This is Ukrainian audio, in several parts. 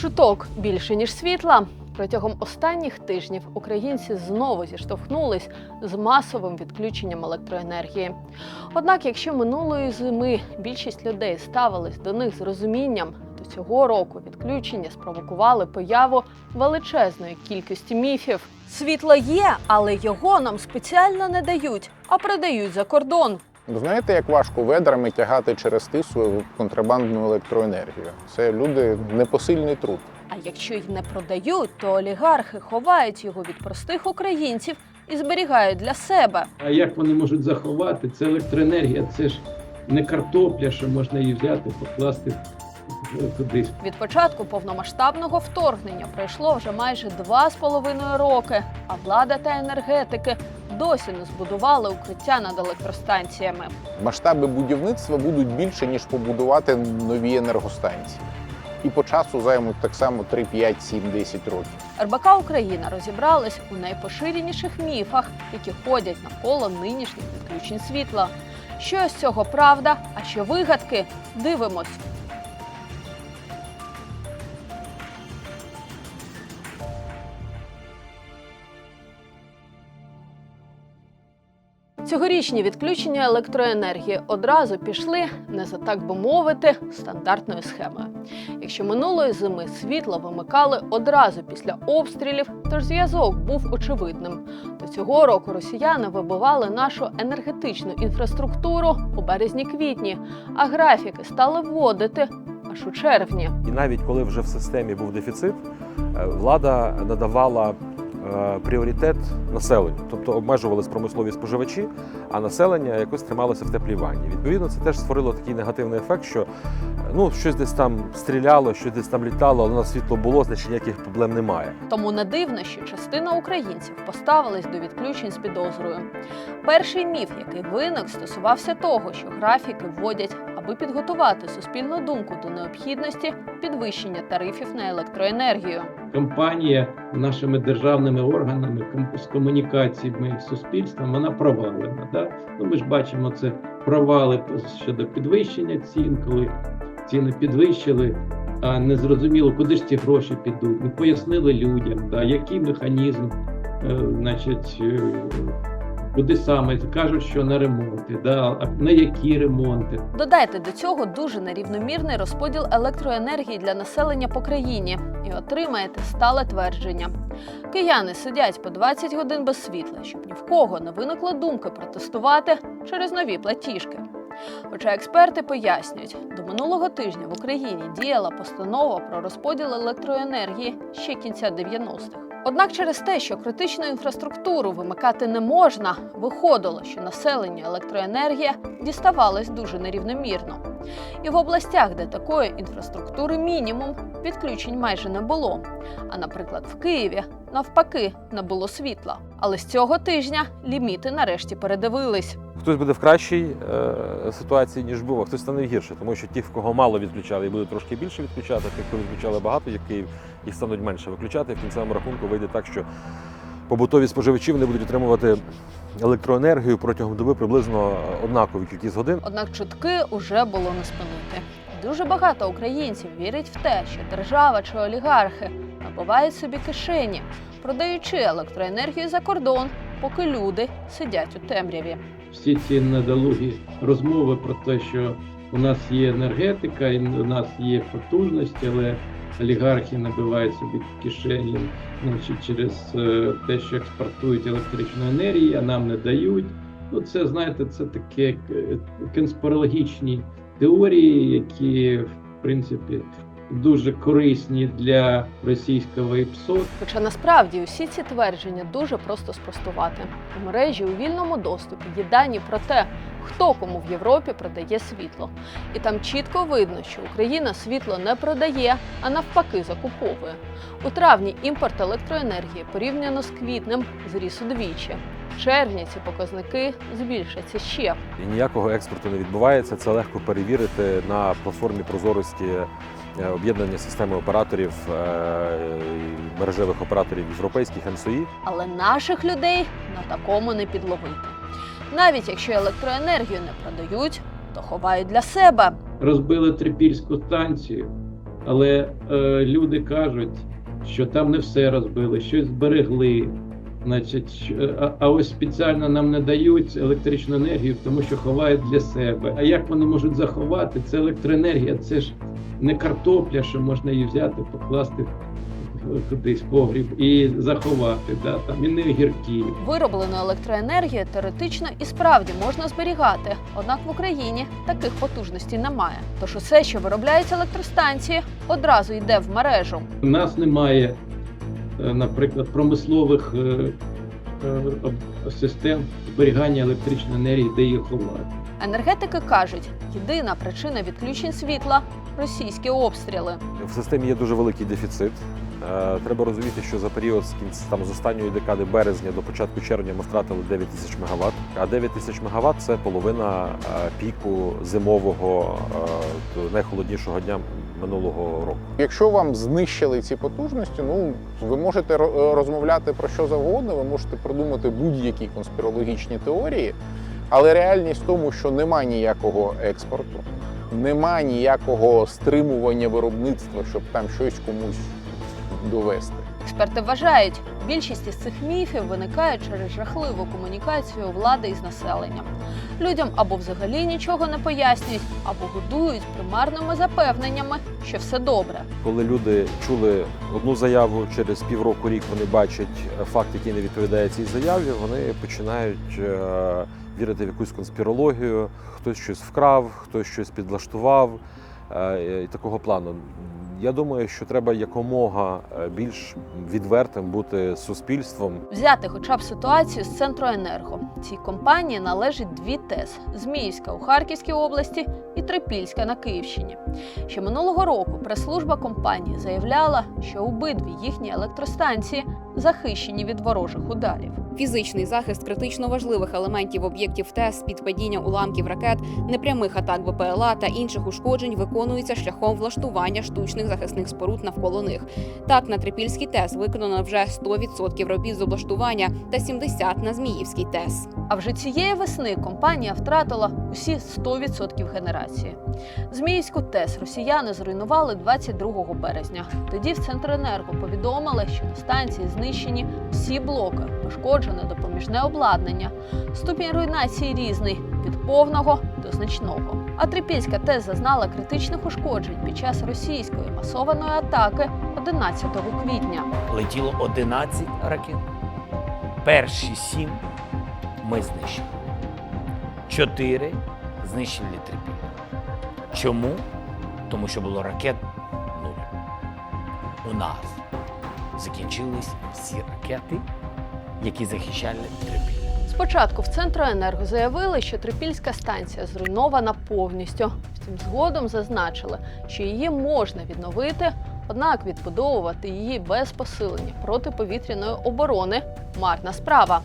Чуток більше ніж світла. Протягом останніх тижнів українці знову зіштовхнулись з масовим відключенням електроенергії. Однак, якщо минулої зими більшість людей ставились до них з розумінням, то цього року відключення спровокували появу величезної кількості міфів. Світло є, але його нам спеціально не дають, а продають за кордон. Ви знаєте, як важко ведрами тягати через тису контрабандну електроенергію? Це люди непосильний труд. А якщо й не продають, то олігархи ховають його від простих українців і зберігають для себе. А як вони можуть заховати? Це електроенергія, це ж не картопля, що можна її взяти, покласти кудись. Від початку повномасштабного вторгнення пройшло вже майже два з половиною роки, а влада та енергетики досі не збудували укриття над електростанціями. Масштаби будівництва будуть більше, ніж побудувати нові енергостанції. І по часу займуть так само 3, 5, 7, 10 років. РБК Україна розібралась у найпоширеніших міфах, які ходять навколо нинішніх відключень світла. Що з цього правда, а що вигадки? Дивимось. Цьогорічні відключення електроенергії одразу пішли не за так би мовити стандартною схемою. Якщо минулої зими світло вимикали одразу після обстрілів, тож зв'язок був очевидним. То цього року росіяни вибивали нашу енергетичну інфраструктуру у березні-квітні, а графіки стали вводити аж у червні. І навіть коли вже в системі був дефіцит, е, влада надавала пріоритет населенню, тобто обмежувались промислові споживачі, а населення якось трималося в теплій ванні. Відповідно, це теж створило такий негативний ефект, що е, ну щось десь там стріляло, щось десь там літало, але у нас світло було, значить ніяких проблем немає. Тому не дивно, що частина українців поставились до відключень з підозрою. Перший міф, який виник, стосувався того, що графіки вводять, аби підготувати суспільну думку до необхідності підвищення тарифів на електроенергію. Компанія нашими державними органами з комунікаціями з суспільством вона провалена. Да? Ну, ми ж бачимо це провали щодо підвищення цін, коли ціни підвищили. А не зрозуміло, куди ж ці гроші підуть. Не пояснили людям, да, який механізм, е, значить, е, куди саме кажуть, що на ремонти, да, на які ремонти. Додайте до цього дуже нерівномірний розподіл електроенергії для населення по країні і отримаєте стале твердження. Кияни сидять по 20 годин без світла, щоб ні в кого не виникла думки протестувати через нові платіжки. Хоча експерти пояснюють, до минулого тижня в Україні діяла постанова про розподіл електроенергії ще кінця 90-х. Однак через те, що критичну інфраструктуру вимикати не можна, виходило, що населення електроенергія діставалась дуже нерівномірно. І в областях, де такої інфраструктури мінімум, відключень майже не було. А наприклад, в Києві навпаки не було світла. Але з цього тижня ліміти нарешті передивились. Хтось буде в кращій е, ситуації, ніж був, а хтось стане гірше, тому що ті, в кого мало відключали, і будуть трошки більше відключати, тих, хто відключали багато, як Київ, їх стануть менше виключати. В кінцевому рахунку вийде так, що побутові споживачі вони будуть отримувати електроенергію протягом доби приблизно однакову кількість годин. Однак чутки уже було не спинити. Дуже багато українців вірять в те, що держава чи олігархи набивають собі кишені, продаючи електроенергію за кордон, поки люди сидять у темряві. всі ці недолугі розмови про те, що у нас є енергетика, і у нас є потужності, але олігархи набивають собі кишені значить, через е, те, що експортують електричну енергію, а нам не дають. Ну, це знаєте, це такі е, конспірологічні теорії, які в принципі дуже корисні для російського ІПСО, Хоча насправді усі ці твердження дуже просто спростувати. У мережі у вільному доступі є дані про те, хто кому в Європі продає світло. І там чітко видно, що Україна світло не продає, а навпаки закуповує. У травні імпорт електроенергії порівняно з квітнем зріс удвічі. В червні ці показники збільшаться ще. І ніякого експорту не відбувається. Це легко перевірити на платформі прозорості е, об'єднання системи операторів е, мережевих операторів європейських НСОІ. Але наших людей на такому не підловити. Навіть якщо електроенергію не продають, то ховають для себе. розбили трипільську станцію, Але е, люди кажуть, що там не все розбили, щось зберегли. Значить, що- а, а ось спеціально нам не дають електричну енергію, тому що ховають для себе. А як вони можуть заховати? Це електроенергія, це ж не картопля, що можна її взяти, покласти кудись погріб і заховати. Да? Там і не огірки. Вироблену електроенергію теоретично і справді можна зберігати. Однак в Україні таких потужностей немає. Тож усе, що виробляється електростанції, одразу йде в мережу. У нас немає, е, наприклад, промислових е, е, систем зберігання електричної енергії, де її ховати. Енергетики кажуть, єдина причина відключень світла російські обстріли. В системі є дуже великий дефіцит. Е, Треба розуміти, що за період з кінця там з останньої декади березня до початку червня ми втратили 9 тисяч мегаватт. А 9 тисяч мегаватт – це половина е, піку зимового е, найхолоднішого дня минулого року. Якщо вам знищили ці потужності, ну ви можете ро- розмовляти про що завгодно, ви можете придумати будь-які конспірологічні теорії, але реальність в тому, що нема ніякого експорту, нема ніякого стримування виробництва, щоб там щось комусь довести. Експерти вважають, більшість із цих міфів виникає через жахливу комунікацію влади із населенням. Людям або взагалі нічого не пояснюють, або годують примарними запевненнями, що все добре. Коли люди чули одну заяву, через півроку рік вони бачать е, факт, який не відповідає цій заяві, вони починають е, вірити в якусь конспірологію, хтось щось вкрав, хтось щось підлаштував е, і такого плану. Я думаю, що треба якомога е, більш відвертим бути суспільством, Взяти хоча б ситуацію з Центроенерго. Цій компанії належить дві ТЕС: Зміївська у Харківській області і Трипільська на Київщині. Ще минулого року прес-служба компанії заявляла, що обидві їхні електростанції захищені від ворожих ударів. Фізичний захист критично важливих елементів об'єктів ТЕС під падіння уламків ракет, непрямих атак БПЛА та інших ушкоджень виконується шляхом влаштування штучних захисних споруд навколо них. Так, на Трипільській ТЕС виконано вже 100% робіт з облаштування та 70% на Зміївській ТЕС. А вже цієї весни компанія втратила усі 100% генерації. Зміївську ТЕС росіяни зруйнували 22 березня. Тоді в Центренерго повідомили, що на станції знищені всі блоки, пошкоджене допоміжне обладнання. Ступінь руйнації різний від повного до значного. А Трипільська ТЕС зазнала критичних ушкоджень під час російської масованої атаки 11 квітня. летіло 11 ракет. Перші сім ми знищили. Чотири знищили Трипіль. Чому? Тому що було ракет нуль. У нас закінчились всі ракети, які захищали Трипіль. Спочатку в Центроенерго заявили, що Трипільська станція зруйнована повністю. Втім, згодом зазначили, що її можна відновити, однак відбудовувати її без посилення протиповітряної оборони марна справа.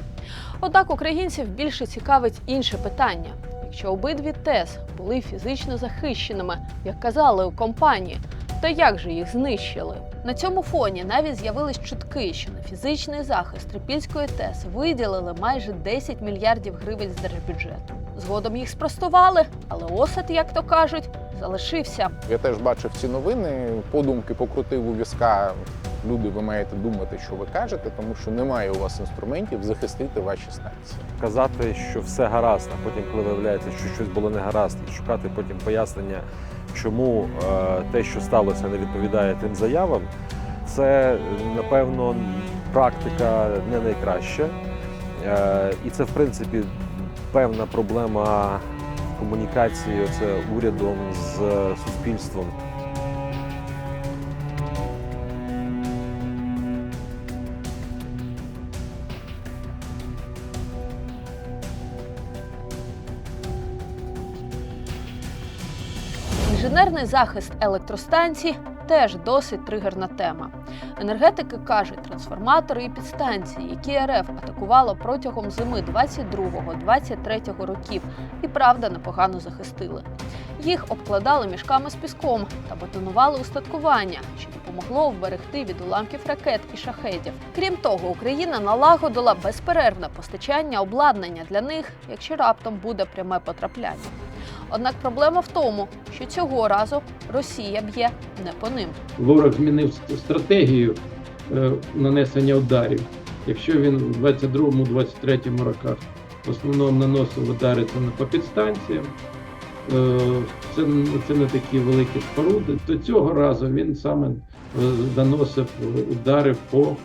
Однак українців більше цікавить інше питання. Якщо обидві ТЕС були фізично захищеними, як казали у компанії, то як же їх знищили? На цьому фоні навіть з'явились чутки, що на фізичний захист Трипільської ТЕС виділили майже 10 мільярдів гривень з держбюджету. Згодом їх спростували, але осад, як то кажуть, залишився. Я теж бачив ці новини, подумки покрутив у візка. Люди, ви маєте думати, що ви кажете, тому що немає у вас інструментів захистити ваші станції. казати, що все гаразд, а потім, коли виявляється, що щось було не гаразд, і шукати потім пояснення, чому е, те, що сталося, не відповідає тим заявам, це напевно практика не найкраща. Е, і це, в принципі, певна проблема комунікації це урядом з суспільством. Інженерний захист електростанцій теж досить тригерна тема. Енергетики кажуть, трансформатори і підстанції, які РФ атакувало протягом зими 22-23 років, і правда непогано захистили. Їх обкладали мішками з піском та бетонували устаткування, що допомогло вберегти від уламків ракет і шахедів. Крім того, Україна налагодила безперервне постачання обладнання для них, якщо раптом буде пряме потрапляння. Однак проблема в тому, що цього разу Росія б'є не по ним. Ворог змінив стратегію е, нанесення ударів. Якщо він в 22-23 роках в основному наносив удари це по підстанціям, е, це, це не такі великі споруди, то цього разу він саме е, наносив удари по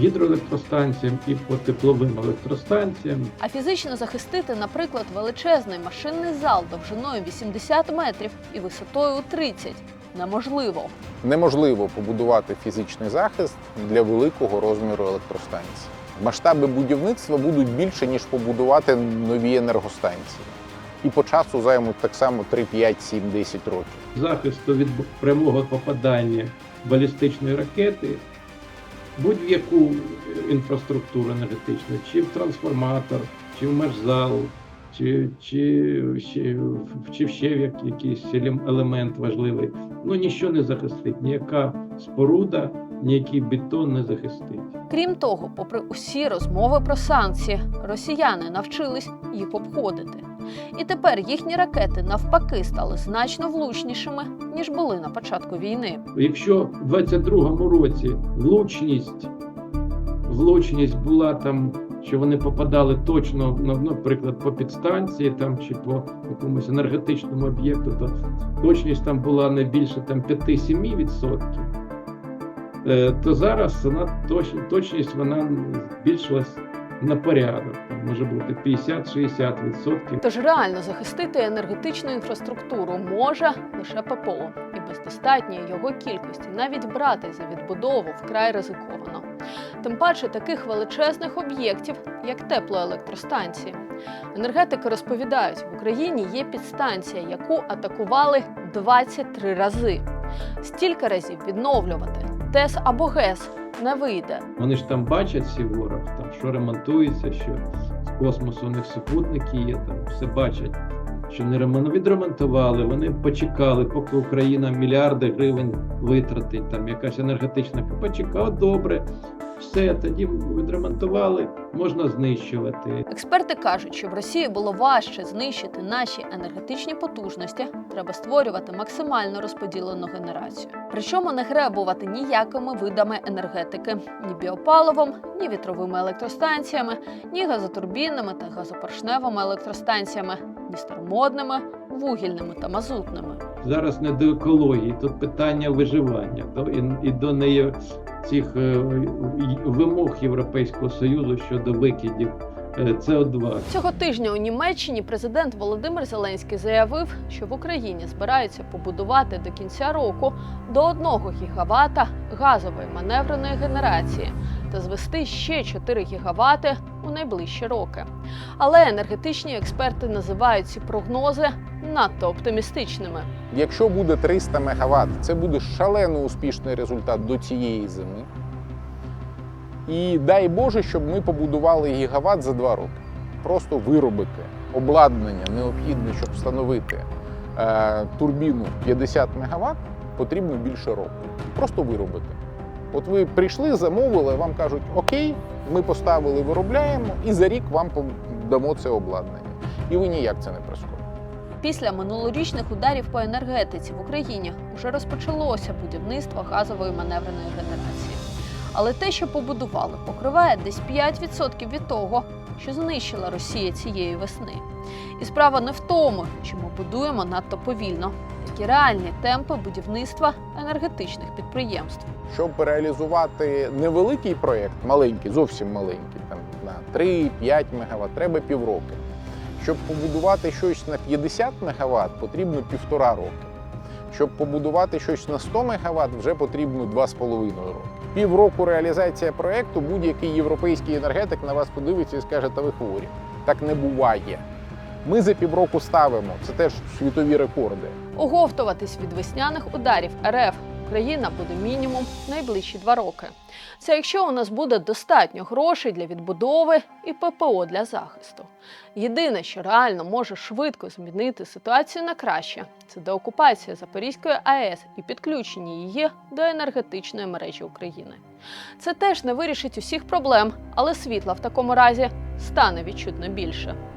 гідроелектростанціям і по тепловим електростанціям. А фізично захистити, наприклад, величезний машинний зал довжиною 80 метрів і висотою у 30 неможливо. Неможливо побудувати фізичний захист для великого розміру електростанції. Масштаби будівництва будуть більше, ніж побудувати нові енергостанції. І по часу займуть так само 3, 5, 7, 10 років. захисту від прямого попадання балістичної ракети будь-яку інфраструктуру енергетичну, чи в трансформатор, чи в межзал, чи, чи, ще, чи ще в як- якийсь елемент важливий. Ну ніщо не захистить, ніяка споруда, ніякий бетон не захистить. Крім того, попри усі розмови про санкції, росіяни навчились їх обходити. І тепер їхні ракети навпаки стали значно влучнішими, ніж були на початку війни. Якщо в 22-му році влучність, влучність була там, що вони попадали точно, ну, наприклад, по підстанції там чи по якомусь енергетичному об'єкту, то точність там була не більше там 5-7%, е, то зараз вона точ, точність вона збільшилась на порядок. Може бути 50-60%. Тож реально захистити енергетичну інфраструктуру може лише ППО, і без достатньої його кількості навіть брати за відбудову вкрай ризиковано. Тим паче таких величезних об'єктів, як теплоелектростанції. Енергетики розповідають, в Україні є підстанція, яку атакували 23 рази. Стільки разів відновлювати ТЕС або ГЕС не вийде. Вони ж там бачать всі ворог, там що ремонтується, що з космосу у них супутники є, там все бачать, що не ремон- відремонтували. Вони почекали, поки Україна мільярди гривень витратить, там якась енергетична почекала, добре. Все, тоді відремонтували, можна знищувати. Експерти кажуть, щоб Росії було важче знищити наші енергетичні потужності, треба створювати максимально розподілену генерацію. Причому не гребувати ніякими видами енергетики, ні біопаливом, ні вітровими електростанціями, ні газотурбінними та газопоршневими електростанціями, ні старомодними, вугільними та мазутними. Зараз не до екології, тут питання виживання до і, і до неї цих е, вимог Європейського Союзу щодо викидів е, СО2. Цього тижня у Німеччині президент Володимир Зеленський заявив, що в Україні збираються побудувати до кінця року до 1 гігавата газової маневреної генерації та звести ще 4 гігавати у найближчі роки. Але енергетичні експерти називають ці прогнози надто оптимістичними. Якщо буде 300 МВт, це буде шалено успішний результат до цієї зими. І дай Боже, щоб ми побудували гігават за два роки. Просто виробити обладнання необхідне, щоб встановити е, турбіну 50 МВт, потрібно більше року. Просто виробити. От ви прийшли, замовили, вам кажуть, окей, ми поставили, виробляємо, і за рік вам дамо це обладнання. І ви ніяк це не прискорите. Після минулорічних ударів по енергетиці в Україні вже розпочалося будівництво газової маневреної генерації. Але те, що побудували, покриває десь 5% від того, що знищила Росія цієї весни. І справа не в тому, що ми будуємо надто повільно, які реальні темпи будівництва енергетичних підприємств. Щоб реалізувати невеликий проєкт, маленький, зовсім маленький, там на 3-5 МВт, треба півроку. Щоб побудувати щось на 50 МВт, потрібно півтора роки. Щоб побудувати щось на 100 МВт, вже потрібно 2,5 роки. Півроку реалізація проєкту будь-який європейський енергетик на вас подивиться і скаже, та ви хворі. Так не буває. Ми за півроку ставимо. Це теж світові рекорди. Оговтуватись від весняних ударів РФ Україна буде мінімум найближчі два роки. Це якщо у нас буде достатньо грошей для відбудови і ППО для захисту. Єдине, що реально може швидко змінити ситуацію на краще, це деокупація Запорізької АЕС і підключення її до енергетичної мережі України. Це теж не вирішить усіх проблем, але світла в такому разі стане відчутно більше.